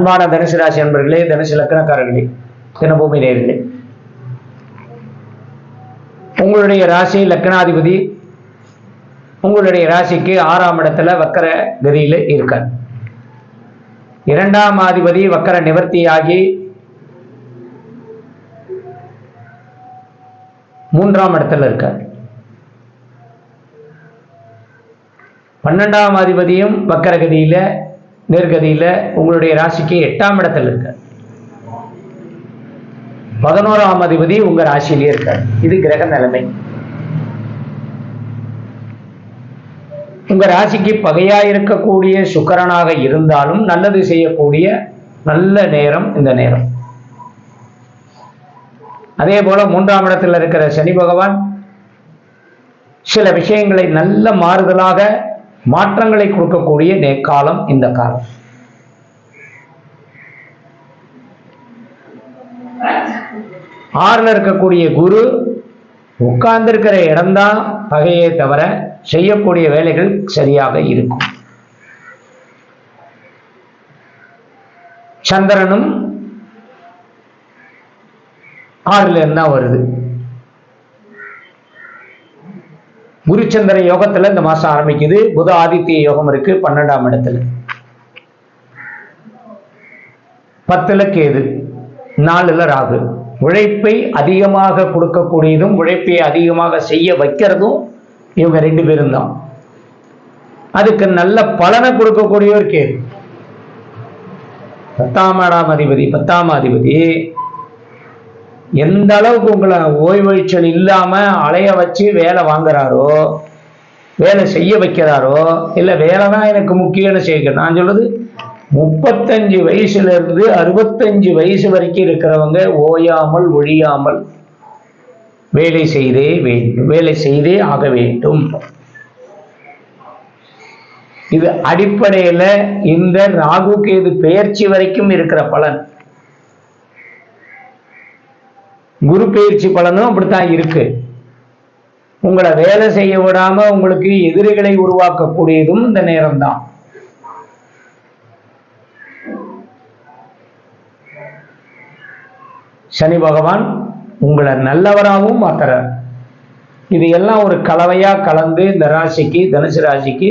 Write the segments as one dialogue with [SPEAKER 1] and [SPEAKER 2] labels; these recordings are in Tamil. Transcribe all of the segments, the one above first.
[SPEAKER 1] அன்பான தனுசு ராசி அன்பர்களே தனுசு லக்கணக்காரர்களே தினபூமி நேர்களே உங்களுடைய ராசி லக்னாதிபதி உங்களுடைய ராசிக்கு ஆறாம் இடத்துல வக்கர கதியில் இருக்கார். இரண்டாம் அதிபதி வக்கர நிவர்த்தியாகி மூன்றாம் இடத்துல இருக்கார். பன்னெண்டாம் அதிபதியும் வக்கரகதியில் நேர்கதியில உங்களுடைய ராசிக்கு எட்டாம் இடத்துல இருக்கார். பதினோராம் அதிபதி உங்க ராசியிலேயே இருக்கார். இது கிரக நிலைமை. உங்க ராசிக்கு பகையா இருக்கக்கூடிய சுக்கரனாக இருந்தாலும் நல்லது செய்யக்கூடிய நல்ல நேரம் இந்த நேரம். அதே போல மூன்றாம் இடத்தில் இருக்கிற சனி பகவான் சில விஷயங்களை நல்ல மாறுதலாக மாற்றங்களை கொடுக்கக்கூடிய காலம் இந்த காலம். ஆறுல இருக்கக்கூடிய குரு உட்கார்ந்திருக்கிற இடம்தான் பகையே தவிர செய்யக்கூடிய வேலைகள் சரியாக இருக்கும். சந்திரனும் ஆறுல இருந்தா வருது. குருச்சந்திர யோகத்துல இந்த மாசம் ஆரம்பிக்குது. புத ஆதித்ய யோகம் இருக்கு பன்னெண்டாம் இடத்துல. பத்துல கேது நாலுல ராகு. உழைப்பை அதிகமாக கொடுக்கக்கூடியதும் உழைப்பை அதிகமாக செய்ய வைக்கிறதும் இவங்க ரெண்டு பேரும் தான். அதுக்கு நல்ல பலனை கொடுக்கக்கூடியவர் கேது. பத்தாம் இடாம் அதிபதி பத்தாம் அதிபதி எந்த அளவுக்கு உங்களை ஓய்வழிச்சல் இல்லாம அலைய வச்சு வேலை வாங்குறாரோ வேலை செய்ய வைக்கிறாரோ இல்லை வேலை தான் எனக்கு முக்கியம்னு செய்ய நான் சொல்றது முப்பத்தஞ்சு வயசுல இருந்து அறுபத்தஞ்சு வயசு வரைக்கும் இருக்கிறவங்க ஓயாமல் ஒழியாமல் வேலை செய்தே வேண்டும் வேலை செய்தே ஆக வேண்டும். இது அடிப்படையில இந்த ராகு கேது பெயர்ச்சி வரைக்கும் இருக்கிற பலன். குரு பயிற்சி பலனும் அப்படித்தான் இருக்கு. உங்களை வேலை செய்ய விடாம உங்களுக்கு எதிரிகளை உருவாக்கக்கூடியதும் இந்த நேரம்தான். சனி பகவான் உங்களை நல்லவராகவும் மாத்துறார். இது எல்லாம் ஒரு கலவையா கலந்து இந்த ராசிக்கு தனுசு ராசிக்கு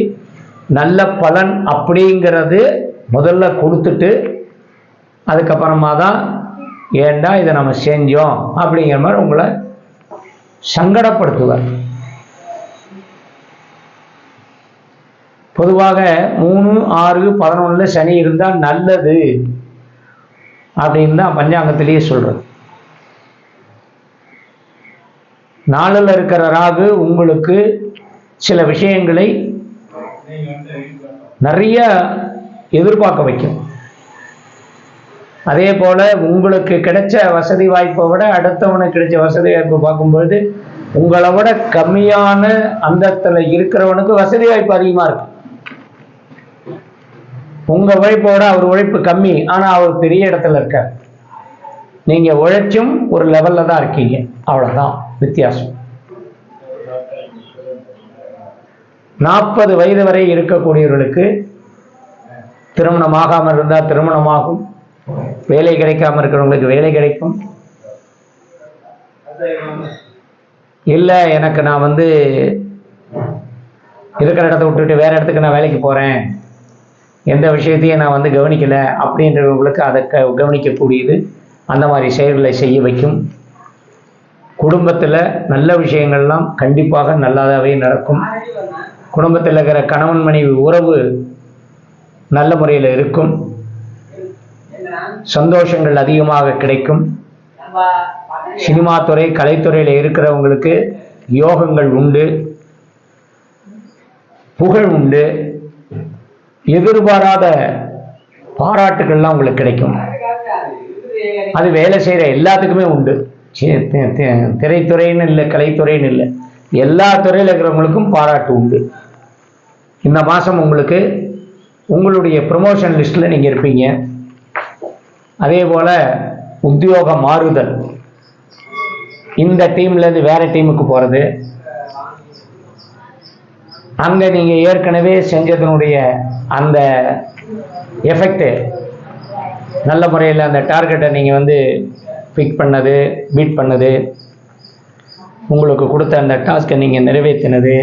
[SPEAKER 1] நல்ல பலன் அப்படிங்கிறது முதல்ல கொடுத்துட்டு அதுக்கப்புறமா தான் ஏண்டா இதை நம்ம செஞ்சோம் அப்படிங்கிற மாதிரி உங்களை சங்கடப்படுத்துவார். பொதுவாக மூணு ஆறு பதினொன்றில் சனி இருந்தால் நல்லது அப்படின்னு தான் பஞ்சாங்கத்திலேயே சொல்கிறது நாளில் இருக்கிற ராகு உங்களுக்கு சில விஷயங்களை நிறைய எதிர்பார்க்க வைக்கும். அதே போல உங்களுக்கு கிடைச்ச வசதி வாய்ப்பை விட அடுத்தவனுக்கு கிடைச்ச வசதி வாய்ப்பு பார்க்கும்பொழுது உங்களை விட கம்மியான அந்தத்துல இருக்கிறவனுக்கு வசதி வாய்ப்பு அதிகமா இருக்கு. உங்க உழைப்போட அவர் உழைப்பு கம்மி ஆனா அவர் பெரிய இடத்துல இருக்கார். நீங்க உழைச்சும் ஒரு லெவல்ல தான் இருக்கீங்க. அவ்வளவுதான் வித்தியாசம். நாற்பது வயது வரை இருக்கக்கூடியவர்களுக்கு திருமணம் ஆகாமல் இருந்தால் திருமணமாகும். வேலை கிடைக்காம இருக்கிறவங்களுக்கு வேலை கிடைக்கும். இல்லை எனக்கு நான் வந்து இருக்கிற இடத்த விட்டுட்டு வேற இடத்துக்கு நான் வேலைக்கு போறேன். எந்த விஷயத்தையும் நான் வந்து கவனிக்கல அப்படின்றவங்களுக்கு அதை க கவனிக்கக்கூடியது அந்த மாதிரி செயல்களை செய்ய வைக்கும். குடும்பத்தில் நல்ல விஷயங்கள்லாம் கண்டிப்பாக நல்லதாகவே நடக்கும். குடும்பத்தில் இருக்கிற கணவன் மனைவி உறவு நல்ல முறையில் இருக்கும். சந்தோஷங்கள் அதிகமாக கிடைக்கும். சினிமா துறை கலைத்துறையில் இருக்கிறவங்களுக்கு யோகங்கள் உண்டு. புகழ் உண்டு. எதிர்பாராத பாராட்டுகள்லாம் உங்களுக்கு கிடைக்கும். அது வேலை செய்கிற எல்லாத்துக்குமே உண்டு. திரைத்துறைன்னு இல்லை கலைத்துறைன்னு இல்லை. எல்லா துறையில் இருக்கிறவங்களுக்கும் பாராட்டு உண்டு. இந்த மாதம் உங்களுக்கு உங்களுடைய ப்ரொமோஷன் லிஸ்ட்டில் நீங்கள் இருப்பீங்க. அதே போல் உத்தியோக மாறுதல். இந்த டீம்லேருந்து வேற டீமுக்கு போகிறது அங்கே நீங்கள் ஏற்கனவே செஞ்சதனுடைய அந்த எஃபெக்டு நல்ல முறையில் அந்த டார்கெட்டை நீங்கள் வந்து பிக் பண்ணது பீட் பண்ணது. உங்களுக்கு கொடுத்த அந்த டாஸ்க்கை நீங்கள் நிறைவேற்றினது.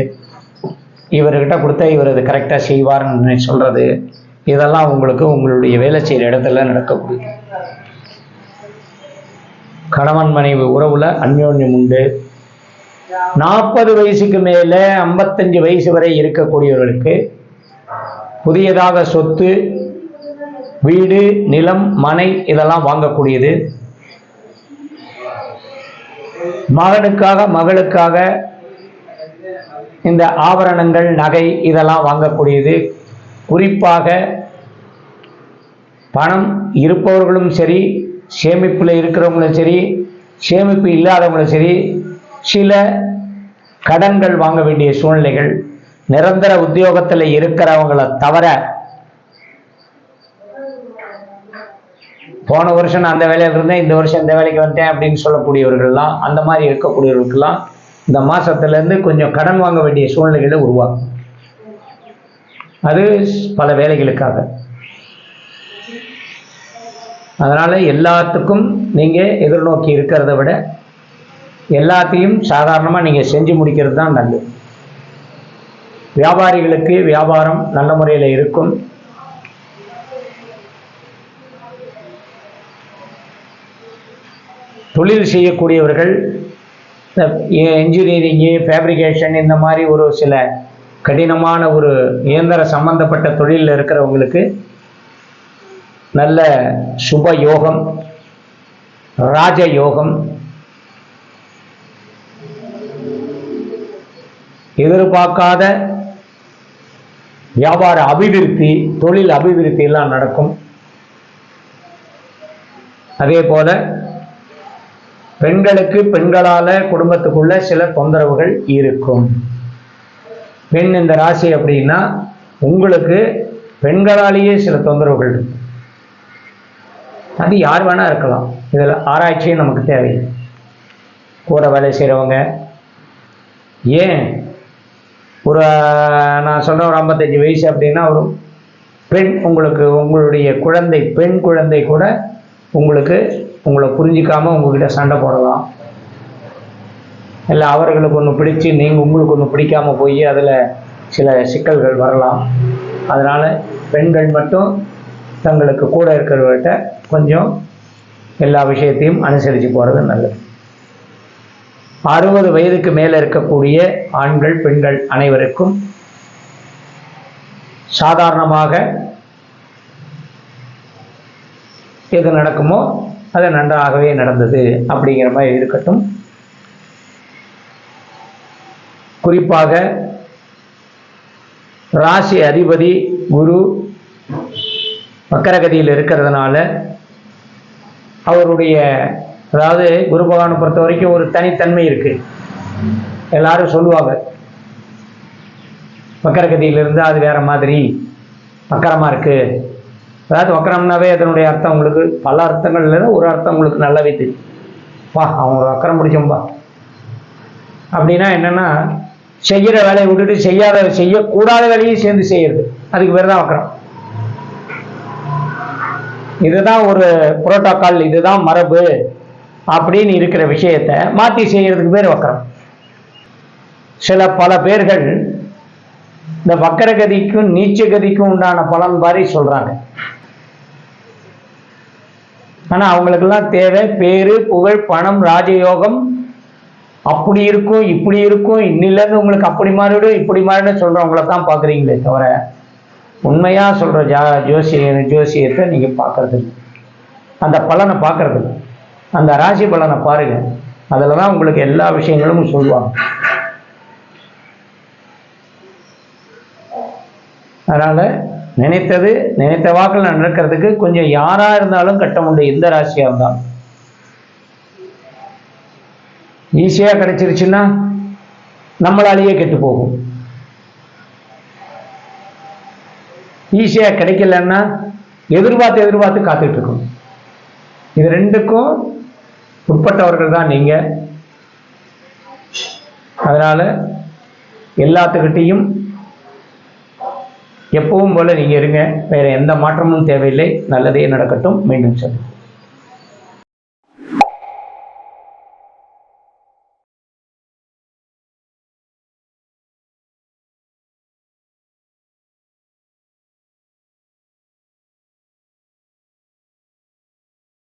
[SPEAKER 1] இவர்கிட்ட கொடுத்தா இவர் அது கரெக்டாக செய்வார்னு சொல்கிறது இதெல்லாம் உங்களுக்கு உங்களுடைய வேலை செய்கிற இடத்துல நடக்கக்கூடியது கணவன் மனைவி உறவுல அந்யோன்யம் உண்டு. நாற்பது வயசுக்கு மேலே ஐம்பத்தஞ்சு வயசு வரை இருக்கக்கூடியவர்களுக்கு புதியதாக சொத்து வீடு நிலம் மனை இதெல்லாம் வாங்கக்கூடியது. மகனுக்காக மகளுக்காக இந்த ஆபரணங்கள் நகை இதெல்லாம் வாங்கக்கூடியது. குறிப்பாக பணம் இருப்பவர்களும் சரி சேமிப்பில் இருக்கிறவங்களும் சரி சேமிப்பு இல்லாதவங்களும் சரி சில கடன்கள் வாங்க வேண்டிய சூழ்நிலைகள் நிரந்தர உத்தியோகத்தில் இருக்கிறவங்களை தவிர போன வருஷம் நான் அந்த வேலையில் இருந்தேன் இந்த வருஷம் இந்த வேலைக்கு வந்தேன் அப்படின்னு சொல்லக்கூடியவர்கள்லாம் அந்த மாதிரி இருக்கக்கூடியவர்களுக்கெல்லாம் இந்த மாதத்துலேருந்து கொஞ்சம் கடன் வாங்க வேண்டிய சூழ்நிலைகளை உருவாக்கும். அது பல வேலைகளுக்காக. அதனால் எல்லாத்துக்கும் நீங்கள் எதிர்நோக்கி இருக்கிறத விட எல்லாத்தையும் சாதாரணமாக நீங்கள் செஞ்சு முடிக்கிறது தான் நல்லது. வியாபாரிகளுக்கு வியாபாரம் நல்ல முறையில் இருக்கும். தொழில் செய்யக்கூடியவர்கள் இன்ஜினியரிங்கு ஃபேப்ரிகேஷன் இந்த மாதிரி ஒரு சில கடினமான ஒரு இயந்திர சம்பந்தப்பட்ட தொழிலில் இருக்கிறவங்களுக்கு நல்ல சுப யோகம் ராஜ யோகம் எதிர்பார்க்காத வியாபார அபிவிருத்தி தொழில் அபிவிருத்தி எல்லாம் நடக்கும். அதே போல பெண்களுக்கு பெண்களால குடும்பத்துக்குள்ள சில தொந்தரவுகள் இருக்கும். பெண் இந்த ராசி அப்படின்னா உங்களுக்கு பெண்களாலேயே சில தொந்தரவுகள் இருக்கு அது யார் வேணால் இருக்கலாம். இதில் ஆராய்ச்சியும் நமக்கு தேவை. கூட வேலை செய்கிறவங்க ஏன்? ஒரு நான் சொன்ன ஒரு ஐம்பத்தஞ்சு வயசு அப்படின்னா ஒரு பெண் உங்களுக்கு உங்களுடைய குழந்தை பெண் குழந்தை கூட உங்களுக்கு உங்களை புரிஞ்சிக்காமல் உங்ககிட்ட சண்டை போடலாம். இல்லை அவர்களுக்கு ஒன்று பிடிச்சி நீங்கள் உங்களுக்கு ஒன்று பிடிக்காமல் போய் அதில் சில சிக்கல்கள் வரலாம். அதனால் பெண்கள் மட்டும் தங்களுக்கு கூட இருக்கிறவர்கிட்ட கொஞ்சம் எல்லா விஷயத்தையும் அனுசரித்து போகிறது நல்லது. அறுபது வயதுக்கு மேலே இருக்கக்கூடிய ஆண்கள் பெண்கள் அனைவருக்கும் சாதாரணமாக எது நடக்குமோ அது நன்றாகவே நடந்தது அப்படிங்கிற மாதிரி இருக்கட்டும். குறிப்பாக ராசி அதிபதி குரு மக்கரகதியில் இருக்கிறதுனால அவருடைய அதாவது குரு பகவானை பொறுத்த வரைக்கும் ஒரு தனித்தன்மை இருக்கு. எல்லாரும் சொல்லுவாங்க. வக்கரகதியிலிருந்து அது வேற மாதிரி வக்கரமா இருக்கு. அதாவது வக்கரம்னாவே அதனுடைய அர்த்தம் உங்களுக்கு பல அர்த்தங்கள் ஒரு அர்த்தம் உங்களுக்கு நல்லாவே தெரியும். வா அவன் வக்கரம் பிடிச்சோம்பா அப்படின்னா என்னன்னா செய்கிற வேலையை விட்டுட்டு செய்யாத செய்யக்கூடாத வேலையும் சேர்ந்து செய்யறது. அதுக்கு பேர் தான் வக்கரம். இதுதான் ஒரு புரோட்டோக்கால் இதுதான் மரபு அப்படின்னு இருக்கிற விஷயத்த மாற்றி செய்கிறதுக்கு பேர் வக்கரம். சில பல பேர்கள் இந்த வக்கரகதிக்கும் நீச்சகதிக்கும் உண்டான பலன் மாதிரி சொல்கிறாங்க ஆனால் அவங்களுக்கெல்லாம் தேவை பேரு புகழ் பணம் ராஜயோகம். அப்படி இருக்கும் இப்படி இருக்கும் இன்னிலேருந்து உங்களுக்கு அப்படி மாறிடும் இப்படி மாறிடும் சொல்கிறவங்கள தான் பார்க்குறீங்களே தவிர உண்மையா சொல்ற ஜா ஜோசிய ஜோசியத்தை நீங்க பார்க்கறது இல்லை. அந்த பலனை பார்க்கறது இல்லை. அந்த ராசி பலனை பாருங்க. அதில் தான் உங்களுக்கு எல்லா விஷயங்களும் சொல்லுவாங்க. அதனால நினைத்தது நினைத்த வாக்கில் நடக்கிறதுக்கு கொஞ்சம் யாரா இருந்தாலும் கட்டம் உண்டு எந்த ராசியாக இருந்தாலும். ஈஸியாக கிடைச்சிருச்சுன்னா நம்மளாலேயே கெட்டு போகும். ஈஸியாக கிடைக்கலன்னா எதிர்பார்த்து எதிர்பார்த்து காத்துட்டு இருக்கணும் இது ரெண்டுக்கும் உட்பட்டவர்கள் தான் நீங்க. அதனால எல்லாத்துக்கிட்டையும் எப்பவும் போல் நீங்கள் இருங்க. வேறு எந்த மாற்றமும் தேவையில்லை. நல்லதே நடக்கட்டும். மீண்டும் சொல்லுங்கள்